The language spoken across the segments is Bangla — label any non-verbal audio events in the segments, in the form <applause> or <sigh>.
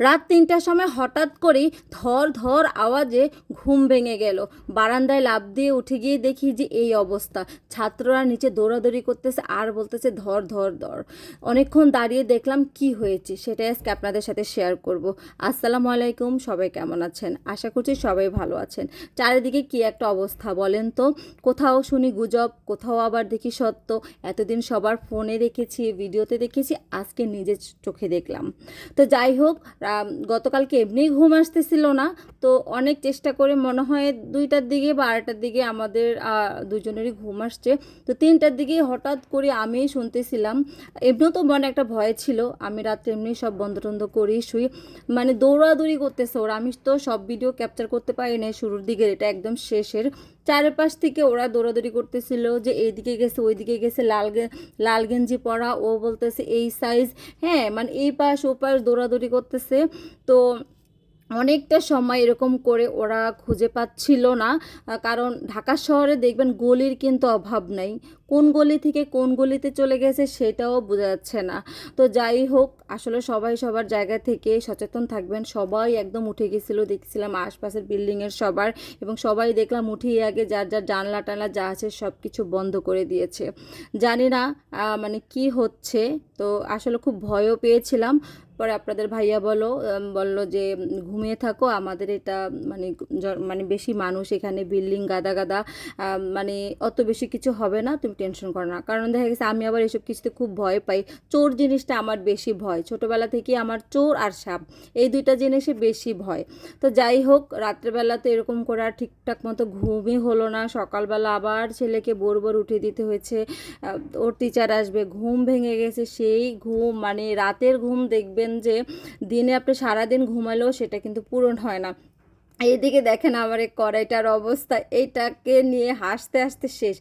রাত তিনটার সময় হঠাৎ করেই ধর ধর আওয়াজে ঘুম ভেঙে গেল। বারান্দায় লাফ দিয়ে উঠে গিয়ে দেখি যে এই অবস্থা। ছাত্ররা নিচে দৌড়াদৌড়ি করতেছে আর বলতেছে ধর ধর ধর। অনেকক্ষণ দাঁড়িয়ে দেখলাম কি হয়েছে, সেটাই আজকে আপনাদের সাথে শেয়ার করব। আসসালামু আলাইকুম, সবাই কেমন আছেন? আশা করছি সবাই ভালো আছেন। চারিদিকে কি একটা অবস্থা বলেন তো? কোথাও শুনি গুজব, কোথাও আবার দেখি সত্য। এতদিন সবার ফোনে দেখেছি, ভিডিওতে দেখেছি, আজকে নিজের চোখে দেখলাম। তো যাই হোক আম, গতকালকে এমনিই ঘুম আসতেছিল না তো অনেক চেষ্টা করে মনে হয় দুইটার দিকে বা দিকে আমাদের দুজনেরই ঘুম আসছে। তো তিনটার দিকে হঠাৎ করে আমি শুনতেছিলাম। এমনিও তো মনে একটা ভয় ছিল আমি রাত্রে এমনি সব বন্ধ টন্ধ করি শুই। মানে দৌড়াদৌড়ি করতেছে ওরা আমি তো সব ভিডিও ক্যাপচার করতে পারি না শুরুর দিকে এটা একদম শেষের। চারপাশ থেকে ওরা দৌড়াদৌড়ি করতেছিল যে এইদিকে গেছে ওইদিকে গেছে লাল লাল গেঞ্জি পরা ও বলতেছে এই সাইজ হ্যাঁ মানে এই পাশ ও পাশ দৌড়াদৌড়ি করতেছে। তো অনেকটা সময় এরকম করে ওরা খুঁজে পাচ্ছিল না। কারণ ঢাকা শহরে দেখবেন গলির কিন্তু অভাব নাই। কোন গলি থেকে কোন গলিতে চলে গেছে সেটাও বোঝা যাচ্ছে না। তো যাই হোক, আসলে সবাই সবার জায়গা থেকে সচেতন থাকবেন। সবাই একদম উঠে গেছিল, দেখছিলাম আশপাশের বিল্ডিংয়ের সবার এবং সবাই দেখলাম উঠিয়ে আগে যার যার জানলা টানলা যা আছে সব কিছু বন্ধ করে দিয়েছে। জানি না মানে কি হচ্ছে। তো আসলে খুব ভয়ও পেয়েছিলাম। পরে আপনাদের ভাইয়া বলো বলল যে ঘুমিয়ে থাকো, আমাদের এটা মানে মানে বেশি মানুষ এখানে, বিল্ডিং গাদা গাদা মানে অত বেশি কিছু হবে না, তুমি টেনশন করো না। কারণ দেখা গেছে, আমি আবার এসব কিছুতে খুব ভয় পাই। চোর জিনিসটা আমার বেশি ভয়। ছোটোবেলা থেকে আমার চোর আর সাপ, এই দুইটা জিনিসে বেশি ভয়। তো যাই হোক, রাত্রেবেলা তো এরকম করে আর ঠিকঠাক মতো ঘুমই হলো না। সকালবেলা আবার ছেলেকে বোর বোর উঠিয়ে দিতে হয়েছে। ওর টিচার আসবে, ঘুম ভেঙে গেছে। সেই ঘুম মানে রাতের ঘুম দেখবেন যে দিনে আপনি সারাদিন ঘুমালেও সেটা কিন্তু পূরণ হয় না। এইদিকে দেখেন আমার এই কড়াইটার অবস্থা এইটাকে নিয়ে হাসতে হাসতে শেষ।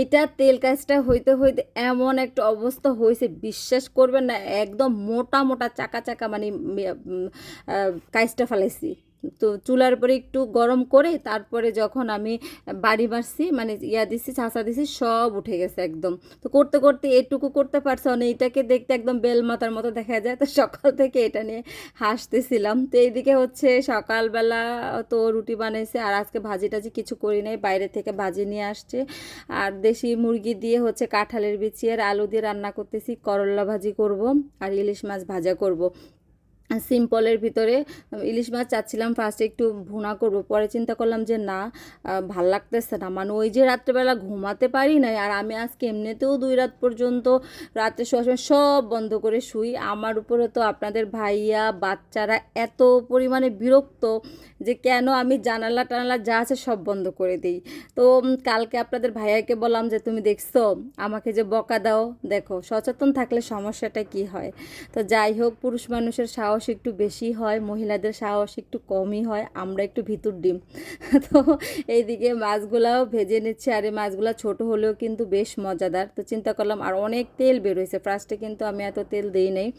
এটা তেল কাজটা হইতে হইতে এমন একটা অবস্থা হয়েছে, বিশ্বাস করবেন না, একদম মোটা মোটা চাকা চাকা মানে কাজটা ফেলাইছি। তো চুলার পরে একটু গরম করে তারপরে যখন আমি বাড়ি মারছি মানে ইয়া দিছি ছাঁচা দিছি, সব উঠে গেছে একদম। তো করতে করতে এটুকু করতে পারছে না এইটাকে দেখতে একদম বেল মাথার মতো দেখা যায়। তো সকাল থেকে এটা নিয়ে হাসতেছিলাম। তো এইদিকে হচ্ছে সকালবেলা তো রুটি বানাইছে, আর আজকে ভাজি টাজি কিছু করি নাই, বাইরে থেকে ভাজি নিয়ে আসছে। আর দেশি মুরগি দিয়ে হচ্ছে কাঁঠালের বিচি আর আলু দিয়ে রান্না করতেছি করল্লা ভাজি করব আর ইলিশ মাছ ভাজা করব। সিম্পলের ভিতরে ইলিশ মাছ চাচ্ছিলাম ফার্স্টে একটু ভুনা করব, পরে চিন্তা করলাম যে না ভালো লাগতেছে না। মানে ওই যে রাত্রেবেলা ঘুমাতে পারি নাই, আর আমি আজকে এমনিতেও দুই রাত পর্যন্ত রাত্রে শোয়ার সময় সব বন্ধ করে শুই। আমার উপরে তো আপনাদের ভাইয়া, বাচ্চারা এত পরিমাণে বিরক্ত যে কেন আমি জানালা টানালা যা আছে সব বন্ধ করে দিই। তো কালকে আপনাদের ভাইয়াকে বললাম যে, তুমি দেখছ? আমাকে যে বকা দাও। দেখো, সচেতন থাকলে সমস্যাটা কি হয়? তো যাই হোক, পুরুষ মানুষের সাহস একটু বেশি হয়, মহিলাদের সাহস একটু কমই হয়, আমরা একটু ভিতর ডিম। <laughs> তো এইদিকে মাছগুলাও ভেজে নিচ্ছে, আর এই মাছগুলা ছোট হলেও কিন্তু বেশ মজাদার। তো চিন্তা করলাম আর অনেক তেল বেরোয়েছে ফার্স্টে কিন্তু আমি এত তেল দিই নাই।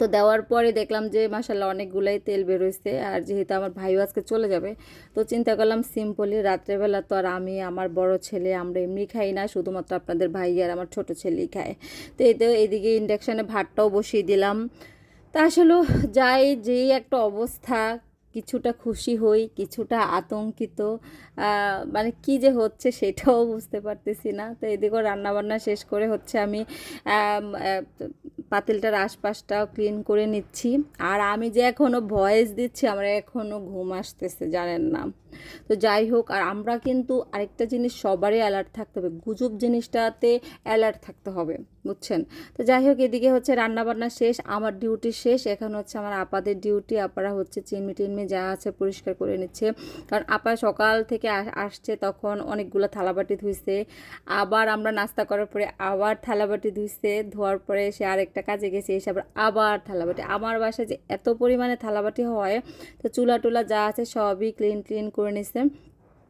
তো দেওয়ার পরে দেখলাম যে মাসাল্লাহ অনেকগুলাই তেল বেরোইছে, আর যেহেতু আমার ভাইও আজকে চলে যাবে, তো চিন্তা করলাম সিম্পলি রাত্রেবেলা তো আর আমি, আমার বড় ছেলে, আমরা এমনি খাই না, শুধুমাত্র আপনাদের ভাই আর আমার ছোট ছেলেই খায়। তো এতে এইদিকে ইন্ডাকশানে ভাতটাও বসিয়ে দিলাম। তা আসলে যাই, যেই একটা অবস্থা, কিছুটা খুশি হই, কিছুটা আতঙ্কিত মানে কি যে হচ্ছে সেটাও বুঝতে পারতেছি না। তো এদিকেও রান্নাবান্না শেষ করে হচ্ছে আমি পাতিলটার আশপাশটাও ক্লিন করে নিচ্ছি। আর আমি যে এখনও ভয়েস দিচ্ছি, আমার এখনও ঘুম আসতেছে, জানেন না। তো যাই হোক, আর আমরা কিন্তু আরেকটা জিনিস সবারই অ্যালার্ট থাকতে হবে। গুজব জিনিসটাতে অ্যালার্ট থাকতে হবে। বুঝছেন? তো যাই হোক এদিকে হচ্ছে রান্নাবান্না শেষ, আমার ডিউটি শেষ। এখন হচ্ছে আমার আপাদের ডিউটি, আপারা হচ্ছে চিনমি টিনমি যা আছে পরিষ্কার করে নিচ্ছে। কারণ আপা সকাল থেকে আসছে তখন অনেকগুলো থালাবাটি ধুইছে। আবার আমরা নাস্তা করার পরে আবার থালাবাটি ধুইছে, ধোয়ার পরে সে আরেকটা কাজে গেছে, এসে আবার আবার থালাবাটি। আমার বাসায় যে এত পরিমাণে থালাবাটি হয়, তো চুলা টুলা যা আছে সবই ক্লিন ক্লিন করে নিছে।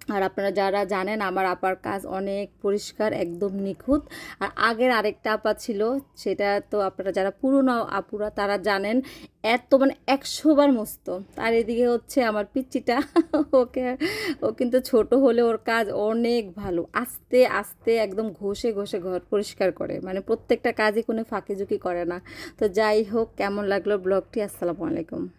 আর আপনারা যারা জানেন, আমার আপার কাজ অনেক পরিষ্কার, একদম নিখুঁত। আর আগের আরেকটা আপা ছিল, সেটা তো আপনারা যারা পুরনো আপুরা, তারা জানেন, এত মানে একশো বার মস্ত আর এদিকে হচ্ছে আমার পিচ্চিটা, ওকে, ও কিন্তু ছোট হলে ওর কাজ অনেক ভালো। আস্তে আস্তে একদম ঘষে ঘষে ঘর পরিষ্কার করে। মানে প্রত্যেকটা কাজই কোনো ফাঁকি ঝুঁকি করে না। তো যাই হোক, কেমন লাগল ব্লগটি? আসসালামু আলাইকুম।